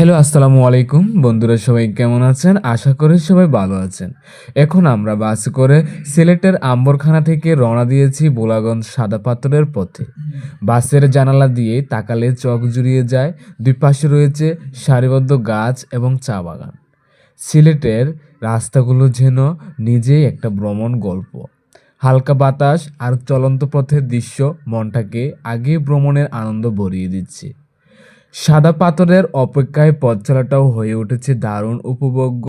Hello, আসসালামু আলাইকুম। বন্ধুরা সবাই কেমন আছেন? আশা করি সবাই ভালো আছেন। এখন আমরা বাস করে সিলেটের আম্বরখানা থেকে রওনা দিয়েছি বোলাগঞ্জ সাদা পাথরের পথে। বাসের জানালা দিয়ে তাকালে চোখ জুড়িয়ে যায় দুই পাশে রয়েছে সারিবদ্ধ গাছ এবং চা বাগান। সিলেটের রাস্তাগুলো যেন নিজেই একটা ভ্রমণ গল্প। হালকা বাতাস আর চলন্ত পথের দৃশ্য মনটাকে আগে ভ্রমণের আনন্দ ভরিয়ে দিচ্ছে। সাদা পাথরের অপেক্ষায় পথ চলাটাও হয়ে উঠেছে দারুণ উপভোগ্য।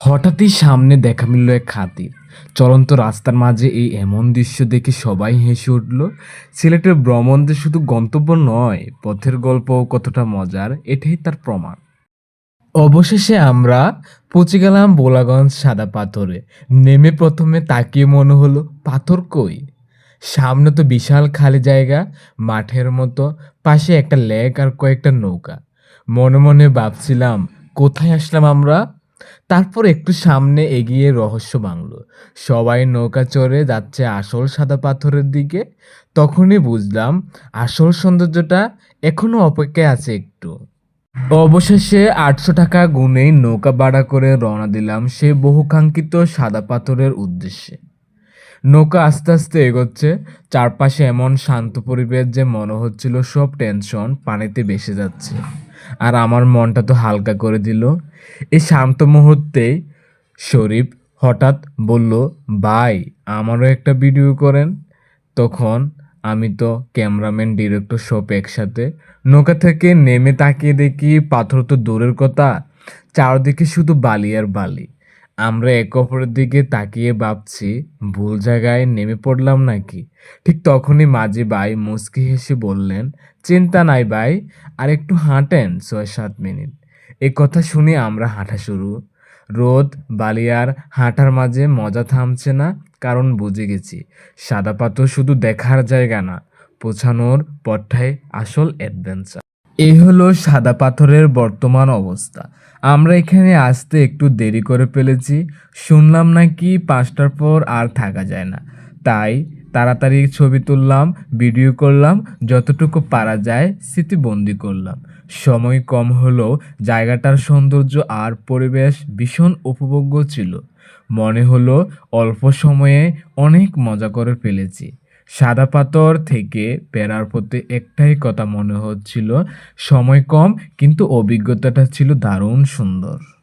হঠাৎই সামনে দেখা মিলল এক খাতির চলন্ত রাস্তার মাঝে এই এমন দৃশ্য দেখে সবাই হেসে উঠল সিলেটের ভ্রমণ যে শুধু গন্তব্য নয়, পথের গল্প কতটা মজার, এটাই তার প্রমাণ। অবশেষে আমরা পৌঁছে গেলাম বোলাগঞ্জ সাদা পাথরে। নেমে প্রথমে তাকিয়ে মনে হলো, পাথর কই? সামনে তো বিশাল খালি জায়গা, মাঠের মতো, পাশে একটা লেক আর কয়েকটা নৌকা। মনে মনে ভাবছিলাম, কোথায় আসলাম আমরা? তারপর একটু সামনে এগিয়ে রহস্য বাংলো সবাই নৌকা চড়ে যাচ্ছে আসল সাদা পাথরের দিকে। তখনই বুঝলাম, আসল সৌন্দর্যটা এখনও অপেক্ষায় আছে একটু। অবশেষে আটশো টাকা গুনেই নৌকা ভাড়া করে রওনা দিলাম সে বহুকাঙ্ক্ষিত সাদা পাথরের উদ্দেশ্যে। নৌকা আস্তে আস্তে এগোচ্ছে। চারপাশে এমন শান্ত পরিবেশ যে মনে হচ্ছিল সব টেনশন পানিতে ভেসে যাচ্ছে। আর আমার মনটা তো হালকা করে দিল। এই শান্ত মুহূর্তেই শরীফ হঠাৎ বলল, ভাই, আমারও একটা ভিডিও করেন। তখন আমি তো ক্যামেরাম্যান, ডিরেক্টর সব একসাথে নৌকা থেকে নেমে তাকিয়ে দেখি পাথর তো দূরের কথা, চারদিকে শুধু বালি আর বালি। আমরা একে অপরের দিকে তাকিয়ে ভাবছি, ভুল জায়গায় নেমে পড়লাম নাকি? ঠিক তখনই মাঝি ভাই মুচকি হেসে বললেন, চিন্তা নাই ভাই, আর একটু হাঁটেন ছয় সাত মিনিট। এই কথা শুনে আমরা হাঁটা শুরু। রোদ, বালিয়ার হাঁটার মাঝে মজা থামছে না, কারণ বুঝে গেছি, সাদা পাথর শুধু দেখার জায়গা না, পৌঁছানোর পথটাই আসল অ্যাডভেঞ্চার। এই হলো সাদা পাথরের বর্তমান অবস্থা। আমরা এখানে আসতে একটু দেরি করে ফেলেছি। শুনলাম নাকি পাঁচটার পর আর থাকা যায় না। তাই তাড়াতাড়ি ছবি তুললাম, ভিডিও করলাম, যতটুকু পারা যায় স্মৃতিবন্দি করলাম। সময় কম হলেও জায়গাটার সৌন্দর্য আর পরিবেশ ভীষণ উপভোগ্য ছিল। মনে হলো অল্প সময়ে অনেক মজা করে ফেলেছি। সাদা পাথর থেকে পেরার প্রতি একটাই কথা মনে হচ্ছিল, সময় কম, কিন্তু অভিজ্ঞতাটা ছিল দারুণ সুন্দর।